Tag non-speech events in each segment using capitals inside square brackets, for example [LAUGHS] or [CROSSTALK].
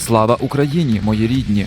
Слава Україні, мої рідні!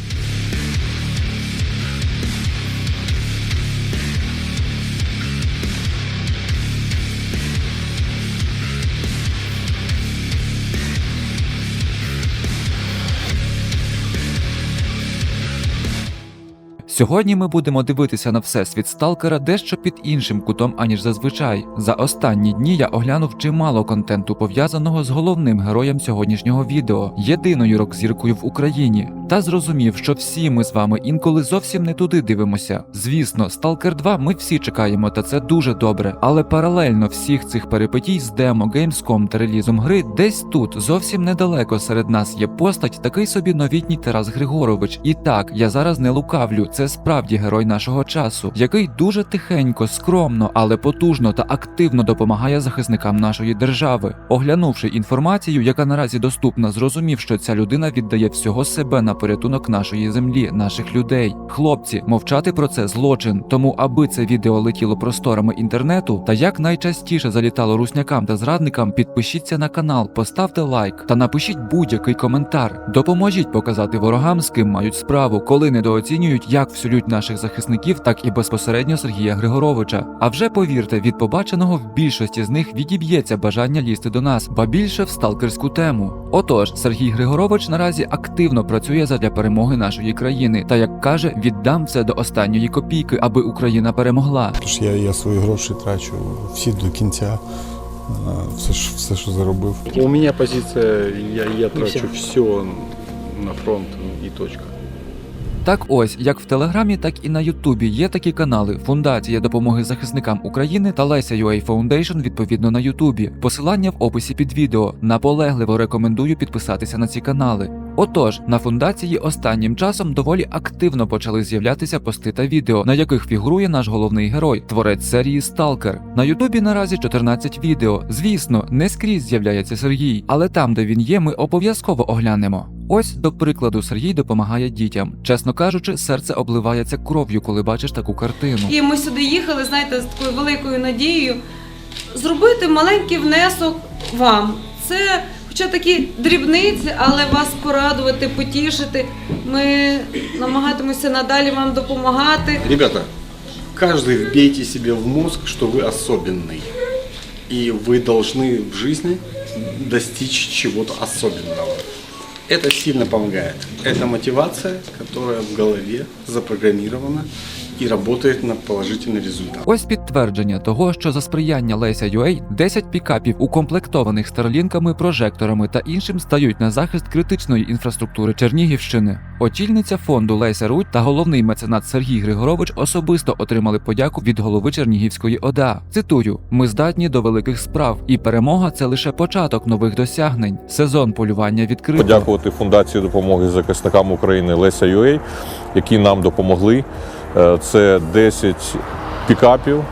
Сьогодні ми будемо дивитися на всесвіт сталкера дещо під іншим кутом, аніж зазвичай. За останні дні я оглянув чимало контенту пов'язаного з головним героєм сьогоднішнього відео, єдиною рок-зіркою в Україні, та зрозумів, що всі ми з вами інколи зовсім не туди дивимося. Звісно, Stalker 2 ми всі чекаємо, та це дуже добре. Але паралельно всіх цих перипетій з демо, Gamescom та релізом гри, десь тут, зовсім недалеко серед нас є постать, такий собі новітній Тарас Григорович. І так, я зараз не лукавлю, це справді герой нашого часу, який дуже тихенько, скромно, але потужно та активно допомагає захисникам нашої держави. Оглянувши інформацію, яка наразі доступна, зрозумів, що ця людина віддає всього себе на порятунок нашої землі, наших людей. Хлопці, мовчати про це злочин. Тому, аби це відео летіло просторами інтернету та як найчастіше залітало руснякам та зрадникам, підпишіться на канал, поставте лайк та напишіть будь-який коментар. Допоможіть показати ворогам, з ким мають справу, коли недооцінюють як всю лють наших захисників, так і безпосередньо Сергія Григоровича. А вже повірте, від побаченого в більшості з них відіб'ється бажання лізти до нас, ба більше в сталкерську тему. Отож, Сергій Григорович наразі активно працює задля перемоги нашої країни, та як каже, віддам все до останньої копійки, аби Україна перемогла. Тож я, я свої гроші трачу всі до кінця. е, Все, що- все, що заробив. У меня позиция, я, я трачу все на фронт и точка. Так ось, як в Телеграмі, так і на Ютубі є такі канали Фундація допомоги захисникам України та Леся UA Foundation відповідно на Ютубі. Посилання в описі під відео. Наполегливо рекомендую підписатися на ці канали. Отож, на фундації останнім часом доволі активно почали з'являтися пости та відео, на яких фігурує наш головний герой, творець серії Сталкер. На Ютубі наразі 14 відео. Звісно, не скрізь з'являється Сергій, але там, де він є, ми обов'язково оглянемо. Ось, до прикладу, Сергій допомагає дітям. Чесно кажучи, серце обливається кров'ю, коли бачиш таку картину. І ми сюди їхали, знаєте, з такою великою надією зробити маленький внесок вам. Це хоча такі дрібниці, але вас порадувати, потішити. Ми намагатимося надалі вам допомагати. Ребята, каждый вбейте себе в мозг, что вы особенный. И вы должны в жизни достичь чего-то особенного. Это сильно помогает. Это мотивация, которая в голове запрограммирована и работает на положительный результат. Ось підтвердження того, що за сприяння Леся UA 10 пікапів, укомплектованих старлінками, прожекторами та іншим, стають на захист критичної інфраструктури Чернігівщини. Очільниця фонду Леся Рудь та головний меценат Сергій Григорович особисто отримали подяку від голови Чернігівської ОДА. Цитую: ми здатні до великих справ, і перемога це лише початок нових досягнень. Сезон полювання відкрито. подякувати фундації допомоги захисникам України Леся UA, які нам допомогли. Е, Це 10 пікапів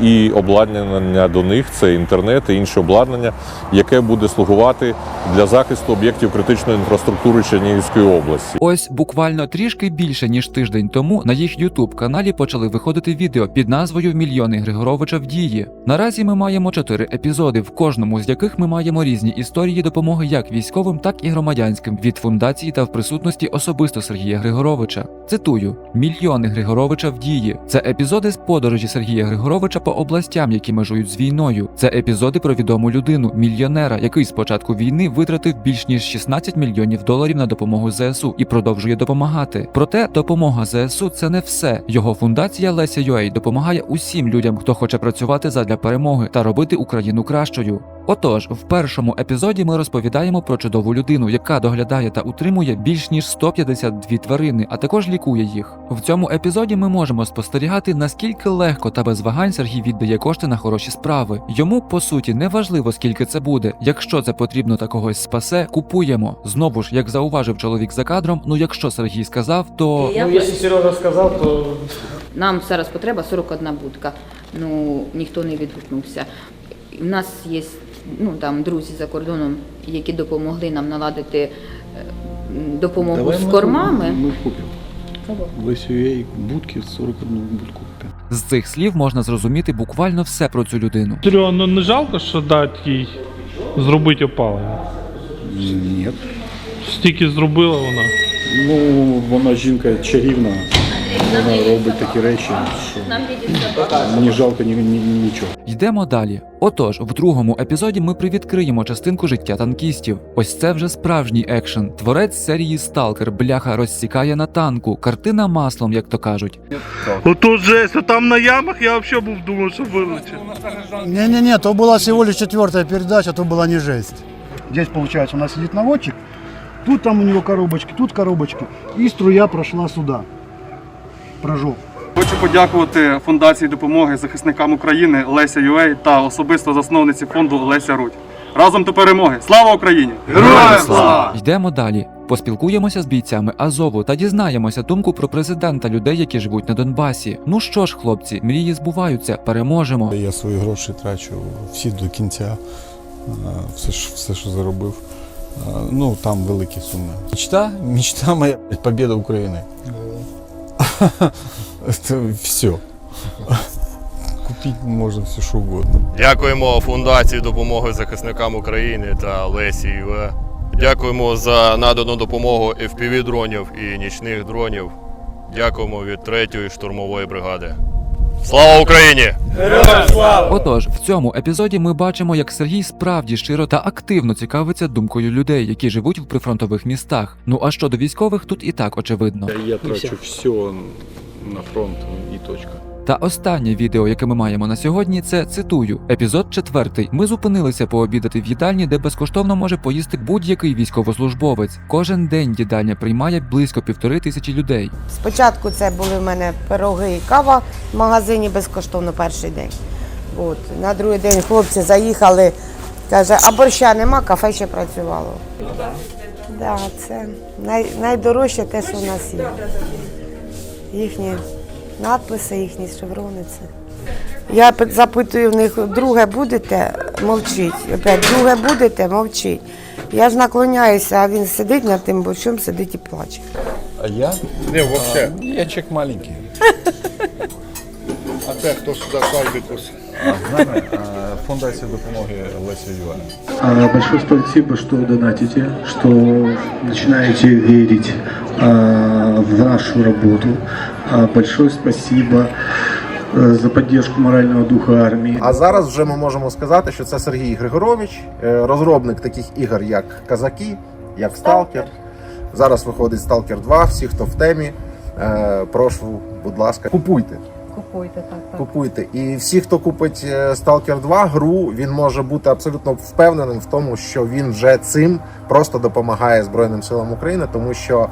і обладнання до них це інтернет і інше обладнання, яке буде слугувати для захисту об'єктів критичної інфраструктури Чернігівської області. Ось буквально трішки більше ніж тиждень тому на їх Ютуб каналі почали виходити відео під назвою Мільйони Григоровича в дії. Наразі ми маємо чотири епізоди, в кожному з яких ми маємо різні історії допомоги як військовим, так і громадянським від фундації та в присутності особисто Сергія Григоровича. Цитую: Мільйони Григоровича в дії. Це епізоди з подорожі Сергія Григоровича по областям, які межують з війною. Це епізоди про відому людину, мільйонера, який з початку війни витратив більш ніж 16 мільйонів доларів на допомогу ЗСУ і продовжує допомагати. Проте допомога ЗСУ це не все. Його фундація Леся Юей допомагає усім людям, хто хоче працювати задля перемоги та робити Україну кращою. Отож, в першому епізоді ми розповідаємо про чудову людину, яка доглядає та утримує більш ніж 152 тварини, а також лікує їх. В цьому епізоді ми можемо спостерігати, наскільки легко та без вагань Сергій віддає кошти на хороші справи. Йому по суті не важливо, скільки це буде. Якщо це потрібно та когось спасе, купуємо. Знову ж, як зауважив чоловік за кадром, ну якщо Сергій сказав, то Я Ну, якщо Сережа сказав, то Нам зараз потреба 41 будка. Ну ніхто не відгукнувся. У нас є ну там друзі за кордоном, які допомогли нам наладити е, допомогу Давай з мы- кормами. Мы купим. В SUA будки 41 будку. З цих слів можна зрозуміти буквально все про цю людину. Серега, ну не жалко, що дати їй зробити опалення? Ні. стільки зробила вона. Ну, вона жінка чарівна. Вона робить такі речі, що мені жалко ні, ні, нічого. Йдемо далі. Отож, в другому епізоді ми привідкриємо частинку життя танкістів. Ось це вже справжній екшен. Творець серії Сталкер бляха розсікає на танку. Картина маслом, як то кажуть. Ото жесть, а там на ямах я взагалі був думав, що вилетить. Не-не-не, то была всего лишь четвертая передача, то была не жесть. Здесь, получается, у нас сидит наводчик, тут там у него коробочки, тут коробочки, и струя прошла сюда. Прожог. Хочу подякувати фундації допомоги захисникам України Леся Юей та особисто засновниці фонду Леся Рудь. Разом до перемоги! Слава Україні! Героям слава! Йдемо далі. Поспілкуємося з бійцями Азову та дізнаємося думку про президента людей, які живуть на Донбасі. Ну що ж, хлопці, мрії збуваються, переможемо. Я свої гроші трачу всі до кінця. Все, все що заробив. Ну, там великі суми. Мечта? Мечта моя победа України. [LAUGHS] Це все. Купити можна все, що угодно. Дякуємо фундації допомоги захисникам України та Лесі ЮЕ. Дякуємо за надану допомогу FPV дронів і нічних дронів. Дякуємо від 3-ї штурмової бригади. Слава Україні! Отож, в цьому епізоді ми бачимо, як Сергій справді щиро та активно цікавиться думкою людей, які живуть в прифронтових містах. Ну а щодо військових, тут і так очевидно. Я трачу все на фронт і точка. Та останнє відео, яке ми маємо на сьогодні, це цитую: епізод четвертий. Ми зупинилися пообідати в їдальні, де безкоштовно може поїсти будь-який військовослужбовець. Кожен день їдальня приймає близько півтори тисячі людей. Спочатку це були в мене пироги і кава в магазині безкоштовно перший день. От. На другий день хлопці заїхали, каже, а борща нема, кафе ще працювало. Да, це най, найдорожче те, що в нас є. Їхні надписи, їхні шеврони. Це. Я запитую в них, друге будете, мовчить. Опять, друге будете, мовчить. Я ж наклоняюся, а він сидить над тим борщом, сидить і плаче. А я? Не, взагалі. Я чек маленький. А те, хто сюди сальбікус? Нами фундація допомоги Леся Юа. Большое спасибо, что донатите, что начинаете верить а, в нашу работу. А, Большое спасибо э, за поддержку морального духа армии. А зараз вже ми можемо сказати, що це Сергій Григорович, е, розробник таких ігор, як Казаки, як Сталкер. Зараз виходить Сталкер 2. Всі, хто в темі, е, прошу, будь ласка, купуйте. Купуйте так, так. Купуйте. І всі, хто купить е, Stalker 2 гру, він може бути абсолютно впевненим в тому, що він вже цим просто допомагає Збройним силам України, тому що е,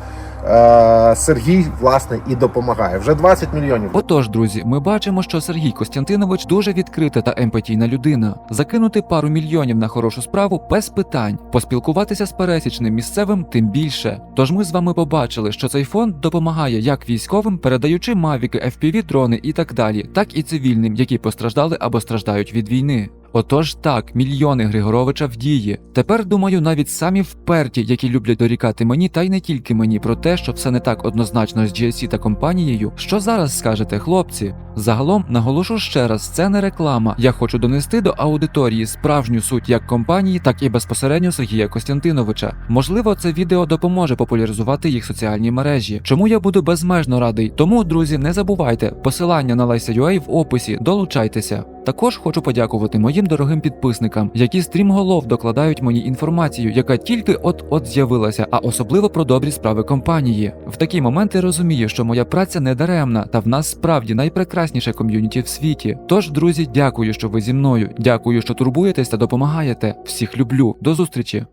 Сергій власне і допомагає. Вже 20 мільйонів. Отож, друзі, ми бачимо, що Сергій Костянтинович дуже відкрита та емпатійна людина. Закинути пару мільйонів на хорошу справу без питань, поспілкуватися з пересічним місцевим тим більше. Тож ми з вами побачили, що цей фонд допомагає як військовим, передаючи мавіки, FPV дрони і так далі, так і цивільним, які постраждали або страждають від війни. Отож так, мільйони Григоровича в дії. Тепер думаю, навіть самі вперті, які люблять дорікати мені, та й не тільки мені про те, що все не так однозначно з GSC та компанією. Що зараз скажете, хлопці? Загалом наголошу ще раз, це не реклама. Я хочу донести до аудиторії справжню суть як компанії, так і безпосередньо Сергія Костянтиновича. Можливо, це відео допоможе популяризувати їх соціальні мережі. Чому я буду безмежно радий? Тому, друзі, не забувайте посилання на Лайся.ua в описі. Долучайтеся. Також хочу подякувати моїм дорогим підписникам, які стрімголов докладають мені інформацію, яка тільки от-от з'явилася, а особливо про добрі справи компанії. В такі моменти розумію, що моя праця не даремна, та в нас справді найпрекрасніше ком'юніті в світі. Тож, друзі, дякую, що ви зі мною. Дякую, що турбуєтесь та допомагаєте. Всіх люблю. До зустрічі.